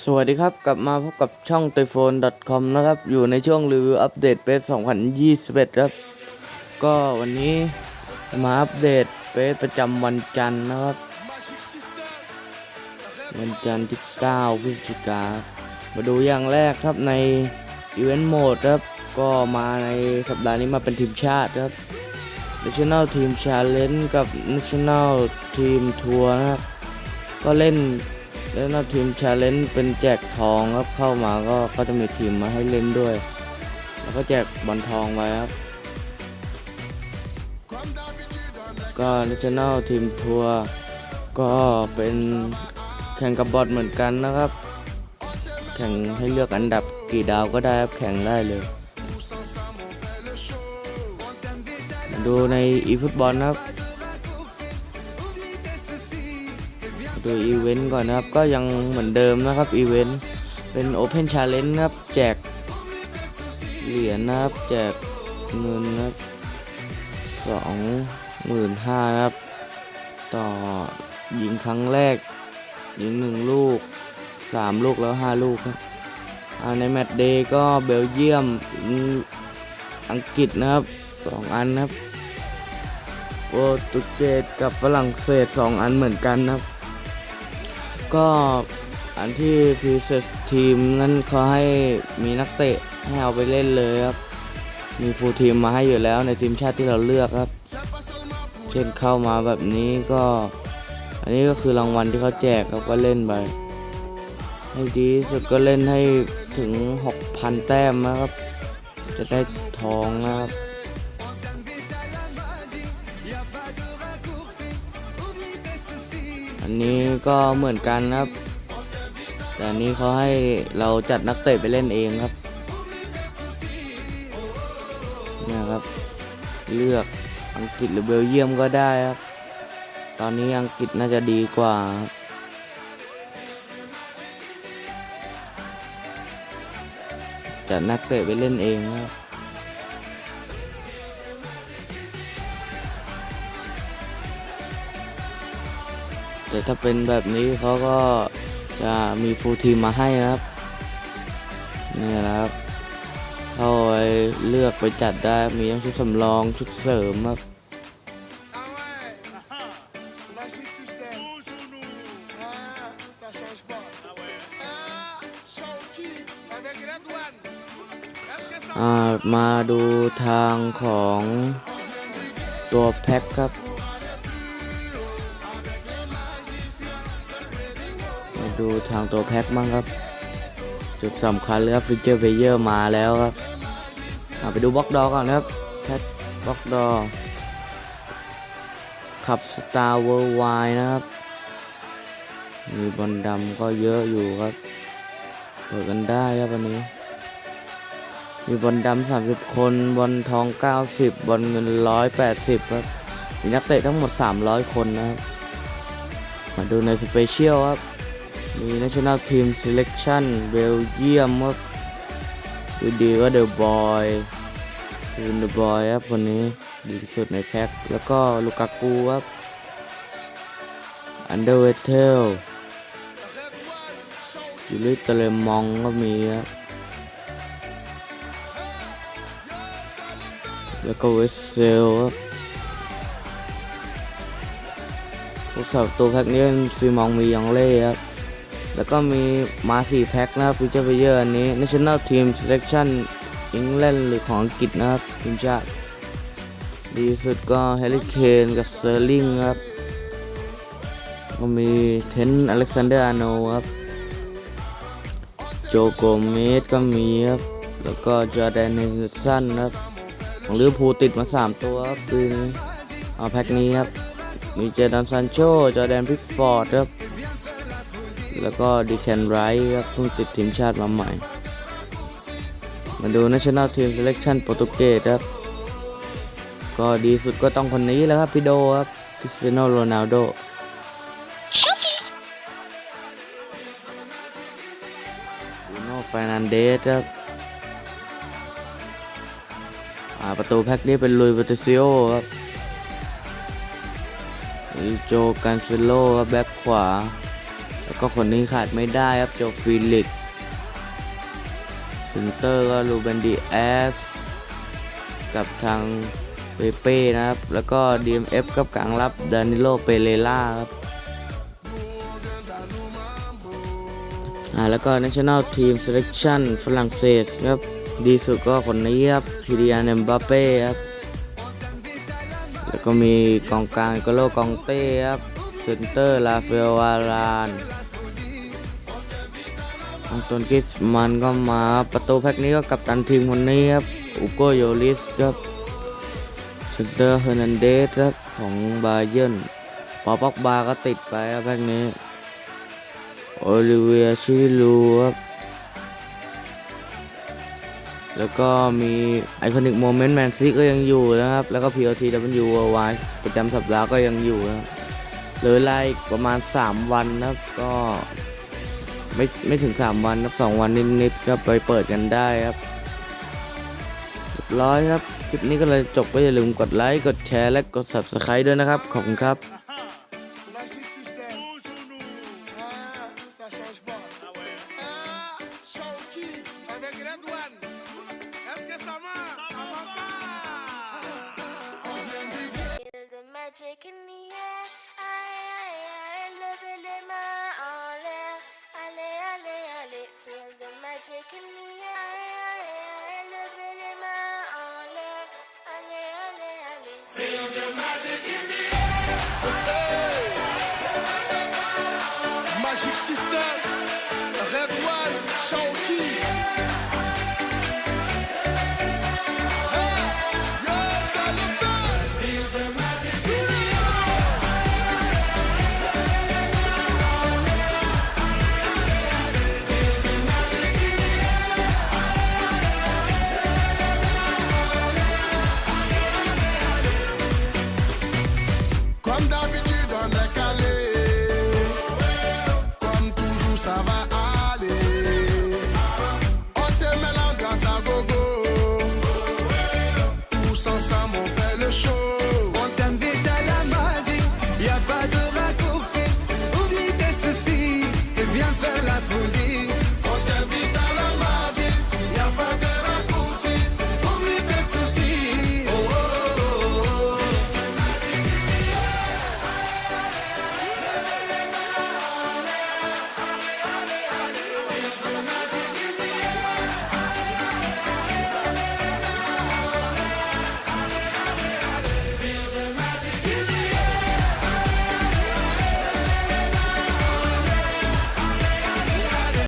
สวัสดีครับกลับมาพบกับช่อง t o y p h o n e com นะครับ อยู่ในช่วงรีวิวอัปเดตเปส2021 ครับ ก็วันนี้มาอัปเดตเปสประจำวันจันทร์นะครับ วันจันทร์ที่ 9 พฤศจิกา มาดูอย่างแรกครับในอีเวนต์โหมดครับ ก็มาในสัปดาห์นี้มาเป็นทีมชาติครับ National Team Challenge กับ National Team Tour นะครับ ก็เล่น แล้วนทีมชาเลนจ์เป็นแจกทองครับเข้ามาก็ก็จะมีทีมมาให้เล่นด้วย แล้วก็แจกบอลทองไว้ครับ ก็ National Team Tour ก็เป็นแข่งกับบอทเหมือนกันนะครับ แข่งให้เลือกอันดับกี่ดาวก็ได้ครับแข่งได้เลย ดูในอีฟุตบอลนะครับ ดูอีเวนต์ก่อนนะครับ ก็ยังเหมือนเดิมนะครับอีเวนต์เป็น Open Challenge นะครับ แจกเหรียญนะครับ แจกเงินนะครับสองหมื่นห้านะครับ ต่อยิงครั้งแรกยิงหนึ่งลูกสามลูกแล้วห้าลูกครับในแมตช์เดย์ก็เบลเยียมอืมอังกฤษนะครับสองอันนะครับโปรตุเกสกับฝรั่งเศสสองอันเหมือนกันนะครับ ก็อันที่พรีเซสทีมนั้นเขาให้มีนักเตะให้เอาไปเล่นเลยครับ มีฟูลทีมมาให้อยู่แล้วในทีมชาติที่เราเลือกครับ เช่นเข้ามาแบบนี้ก็ อันนี้ก็คือรางวัลที่เขาแจกครับก็เล่นไปให้ดีสุดก็เล่นให้ถึง 6,000 แต้มนะครับ จะได้ทองนะครับ อันนี้ก็เหมือนกันครับ แต่อันนี้เขาให้เราจัดนักเตะไปเล่นเองครับเนี่ยครับ เลือกอังกฤษหรือเบลเยียมก็ได้ครับ ตอนนี้อังกฤษน่าจะดีกว่าครับจัดนักเตะไปเล่นเองครับ แต่ถ้าเป็นแบบนี้เขาก็จะมีฟูลทีมมาให้นะครับ นี่แหละครับ เข้าไปเลือกไปจัดได้มีทั้งชุดสำรองชุดเสริมครับมาดูทางของตัวแพ็คครับ ดูทางตัวแพ็คบ้างครับ จุดสำคัญเลยครับฟิเจอร์เพเยอร์มาแล้วครับอ่าไปดูบล็อกดอก่อนนะครับแพ็คบล็อกดอขับสตาร์เวิร์ไวนะครับ มีบอลดำก็เยอะอยู่ครับเปิดกันได้ครับวันนี้ มีบอลดำ30คนบอลทอง90บอลเงิน180ครับมีนักเตะทั้งหมด300คนนะครับ มาดูในสเปเชียลครับ มี National Team Selection เบลเยียมครับดูดีว่าเดอะบอยคือเดอะบอยครับคนนี้ดีที่สุดในแพ็คแล้วก็ลูกากูครับอันเดอร์เวเทลยูริตเลมองก็มีครับแล้วก็เวสเซลครับพวกสาวตัวแพ็คนี้ซีมองมียองเล่ครับ แล้วก็มีมาสี่แพ็คนะครับฟิเจอร์เพเยอร์อันนี้ National Team Selection England หรือของอังกฤษนะครับทีมชาติดีสุดก็ Harry Kane กับ Sterling ครับก็มีเทนอเล็กซานเดอร์อาโนครับโจโกเมสก็มีครับแล้วก็จอแดนเนลสันครับของลิเวอร์พูลติดมา 3 ตัวครับปีนี้เอาแพ็คนี้ครับมีเจดอนซานโชจอแดนพิกฟอร์ดครับ แล้วก็ดิแคนไรท์ครับเพิ่งติดทีมชาติมาใหม่ มาดู National Team Selection โปรตุเกสครับ ก็ดีสุดก็ต้องคนนี้แล้วครับพี่โดครับคริสเตียโนโรนัลโดบูโน่ฟร์นันเดสครับประตูแพ็คนี้เป็นลุยเวติซิโอครับมีโจกันเซโลครับแบ็คขวา แล้วก็คนนี้ขาดไม่ได้ครับโจฟิลิกเซนเตอร์ก็ลูเบนดีแอสกับทางเปเป้นะครับ แล้วก็ DMF กับกลางรับดานิโลเปเรล่าครับอ่าแล้วก็ National Team Selection ฝรั่งเศสครับ ดีสุดก็คนนี้ครับคิริยานเอมบัปเป้ครับ แล้วก็มีกองกลางก็โลกองเต้ครับ เซนเตอร์ลาเฟลวารานอังตนกิสมันก็มาประตูแพ็กนี้ก็กับตันทีมคนนี้ครับอุโกโยลิสครับเซนเตอร์เฮอร์นันเดสครับของบาเยิร์นปอป็อกบาก็ติดไปครับแพ็กนี้โอลิเวียชิลูครับแล้วก็มีไอคอนิกโมเมนต์แมนซีก็ยังอยู่นะครับ แล้วก็ POTW Worldwide ประจำสัปดาห์ก็ยังอยู่นะครับ หลือเวลาอีกประมาณ 3 วันนะครับก็ไม่ไม่ถึง 3 วันนะครับ2วันนิดๆก็ไปเปิดกันได้ครับเรียบร้อยครับคลิปนี้ก็เลยจบก็อย่าลืมกดไลค์กดแชร์และกด Subscribe ด้วยนะครับ ขอบคุณครับ Magic Red One. Shawky.